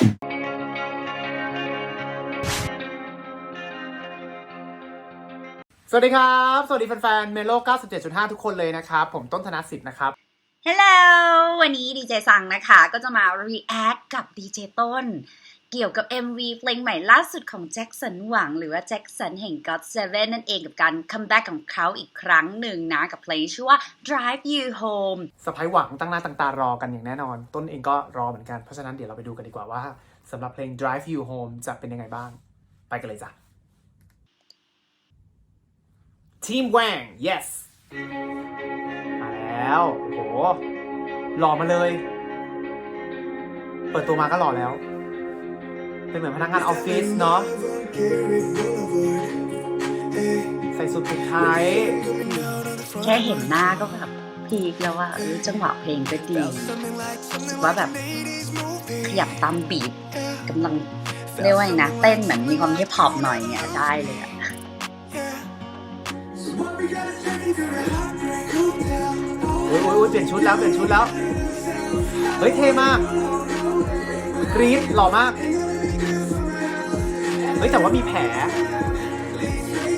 สวัสดีครับ สวัสดีแฟนๆเมโล 97.5 ทุกคนเลยนะครับ ผมต้นธนสิทธิ์นะครับฮัลโหลวันนี้ดีเจสังนะคะ ก็จะมา react กับดีเจต้น เกี่ยวกับ MV เพลงใหม่ล่าสุดของแจ็คสันหวัง หรือว่าแจ็คสันแห่ง God Seven นั่นเองกับการคัมแบ็กของเขาอีกครั้งหนึ่งนะ กับเพลงชื่อว่า Drive You Home สไปหวังตั้งหน้าตั้งตารอกันอย่างแน่นอน ต้นเองก็รอเหมือนกัน เพราะฉะนั้นเดี๋ยวเราไปดูกันดีกว่าว่าสำหรับเพลง Drive You Home จะเป็นยังไงบ้าง ไปกันเลยจ้ะ Team Wang yes มาแล้วโอ้โหหล่อมาเลย เปิดตัวมาก็หล่อแล้ว เป็นเหมือนพนักงานออฟฟิศเนาะใส่สุดผูกไทยแค่เห็นหน้าก็แบบพีคแล้วว่าเออจังหวะเพลงก็ดีรู้สึกว่าแบบขยับตามบีทกำลังเรียกว่าไงนะเต้นเหมือนมีความฮิปฮอปหน่อยเนี่ยได้เลยอะโอ้ยโอ้ยโอ้ยเปลี่ยนชุดแล้วเปลี่ยนชุดแล้ว เฮ้ยเท่มาก กรี๊ดหล่อมาก เฮ้ยแต่ว่ามีแผล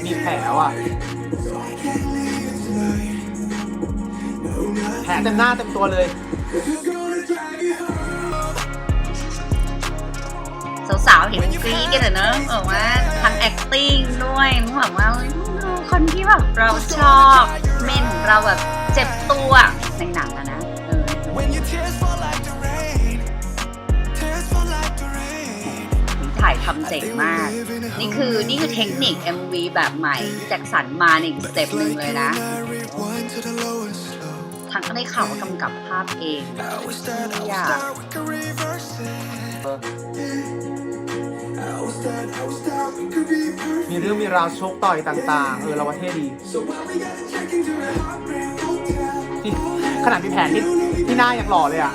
มีแผลว่ะ แผลเต็มหน้าเต็มตัวเลย สาวๆเห็นกรี๊ดกันอะเนอะบอกว่าทั้ง acting ด้วยนึกแบบว่าคนที่แบบเราชอบ เม่นของเราแบบเจ็บตัวในหนังอะนะเออ ทำเจ๋งมาก นี่คือนี่คือเทคนิค MV แบบใหม่ที่แจ็คสันมาในอีกสเต็ปหนึ่งเลยนะ Rewind to the lowest low. ทั้งก็ได้ข่าวว่ากำกับภาพเอง I was that, I was Yeah. that, we could reverse it. เออ I was that, I was that, we could be perfect. มีเรื่องมีราวชกต่อยต่าง ๆ เออเราว่าเท่ดี So why we gotta check into a heartbreak hotel? นี่ขนาดมีแผลที่ที่หน้ายังหล่อเลยอะ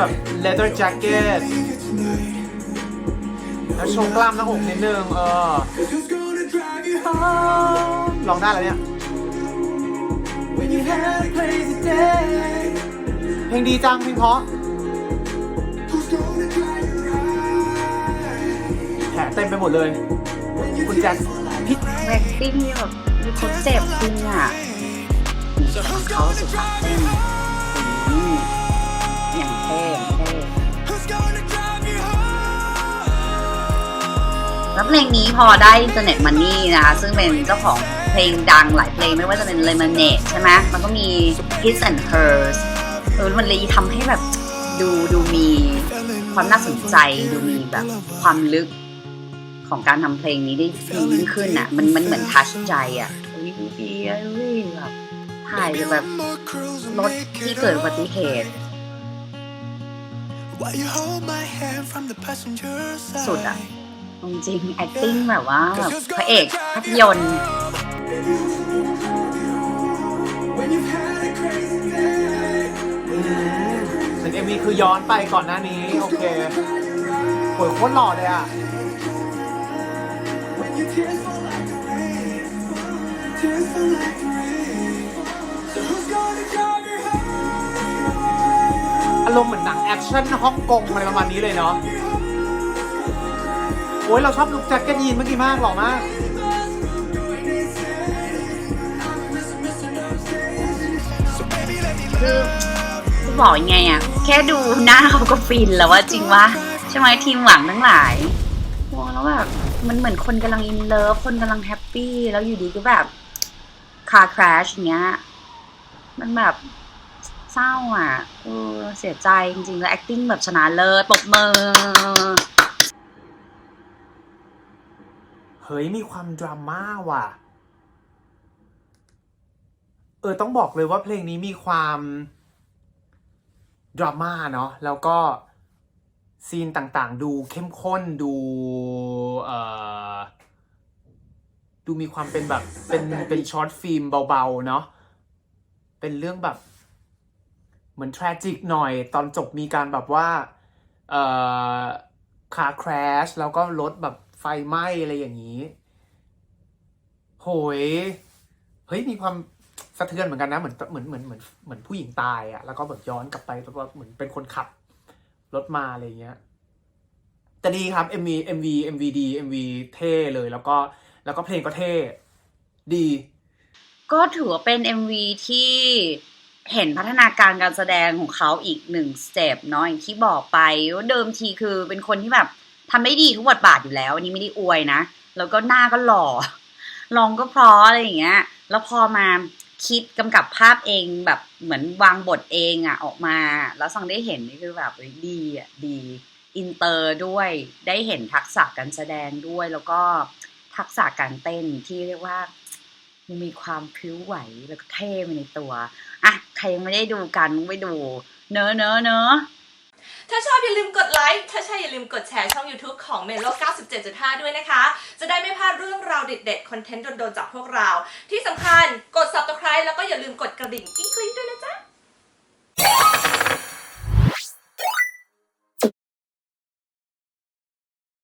แบบ leather jacket Leave it tonight. แล้วโชว์กล้ามหน้าอกนิดนึงเออ Cause who's gonna drive you home ลองได้แล้วเนี่ย when you had a crazy day? เพลงดีจังเพลงเพราะ Who's gonna drive you right? แผลเต็มไปหมดเลย When you คุณแจ็คพี่แวกติ้งนี่แบบมีคนเจ็บจริงอะนี่ของเขาสุดขาเต้น แล้วเพลงนี้พอได้อินเทอร์เน็ตมันนี่นะคะซึ่งเป็นเจ้าของเพลงดังหลายเพลงไม่ว่าจะเป็น Lemonade ใช่ไหมมันก็มี His and Hers เออมันเลยทำให้แบบดูดูมีความน่าสนใจดูมีแบบความลึกของการทำเพลงนี้ได้ดียิ่งขึ้นอะ มันมันเหมือนทัชใจอะเฮ้ยดูดีอะแบบถ่ายแบบรถที่เกิดอุบัติเหตุสุดอะ จริงๆ acting แบบว่าแบบพระเอกภาพยนตร์ When you've had a crazy day เหมือนเอ็มวีคือย้อนไปก่อนหน้านี้ โอเคโหยโคตรหล่อเลยอะ When your tears fall like the rain Tears fall like the rain So who's gonna drive you home? อารมณ์เหมือนหนังแอคชั่นฮ่องกงอะไรประมาณนี้เลยเนาะโอ้ยเราชอบลุคแจ็คเก็ตยีนเมื่อกี้มากหล่อมาก คือจะบอกยังไงอะแค่ดูหน้าเขาก็ฟินแล้วว่าจริงวะใช่ไหมทีมหวังทั้งหลายมองแล้วแบบมันเหมือนคนกำลังอินเลิฟคนกำลังแฮปปี้แล้วอยู่ดีก็แบบคาร์คราชเงี้ย มันแบบเศร้าอะเออเสียใจจริงๆ แล้ว acting แบบชนะเลิศปรบมือ เฮ้ยมีความดราม่าว่ะ เออต้องบอกเลยว่าเพลงนี้มีความดราม่าเนาะแล้วก็ซีนต่างๆ ดูเข้มข้นดูเอ่อดูมีความเป็นแบบเป็นเป็นช็อตฟิล์มเบาๆเนาะเป็นเรื่องแบบ เหมือนทร a จิกหน่อย ตอนจบมีการแบบว่าเอ่อคาร์ครชแล้วก็รถแบบ ไฟไหม้อะไรอย่างนี้ โหย เฮ้ยมีความสะเทือนเหมือนกันนะเหมือนเหมือนเหมือนเหมือนเหมือนผู้หญิงตายอะ่ะแล้วก็แบบย้อนกลับไปแล้วก็เหมือนเป็นคนขับรถมาอะไรเงี้ยแต่ดีครับ MV MV MV ดี MV เท่เลย แล้วก็แล้วก็เพลงก็เท่ดี ก็ถือว่าเป็น MV ที่เห็นพัฒนาการการแสดงของเขาอีกหนึ่งสเต็ปเนาะอย่างที่บอกไปว่าเดิมทีคือเป็นคนที่แบบ ทำได้ดีทุกบทบาทอยู่แล้วอันนี้ไม่ได้อวยนะ แล้วก็หน้าก็หล่อลองก็เพราะอะไรอย่างเงี้ย แล้วพอมาคิดกำกับภาพเองแบบเหมือนวางบทเองอะออกมา แล้วสังได้เห็นนี่คือแบบดีอะดีอินเตอร์ด้วยได้เห็นทักษะการแสดงด้วย แล้วก็ทักษะการเต้นที่เรียกว่ามีความพริ้วไหวแล้วก็เท่ไปในตัวอะใครยังไม่ได้ดูกันไปดู เนอะเนอะเนอะ ถ้าชอบอย่าลืมกดไลค์ ถ้าใช่อย่าลืมกดแชร์ช่อง YouTube ของ Melo 97.5 ด้วยนะคะ จะได้ไม่พลาดเรื่องราวเด็ดๆ คอนเทนต์โดนๆจากพวกเรา ที่สำคัญกด subscribe แล้วก็อย่าลืมกดกระดิ่งกิ้งกริ๊งด้วยนะจ๊ะ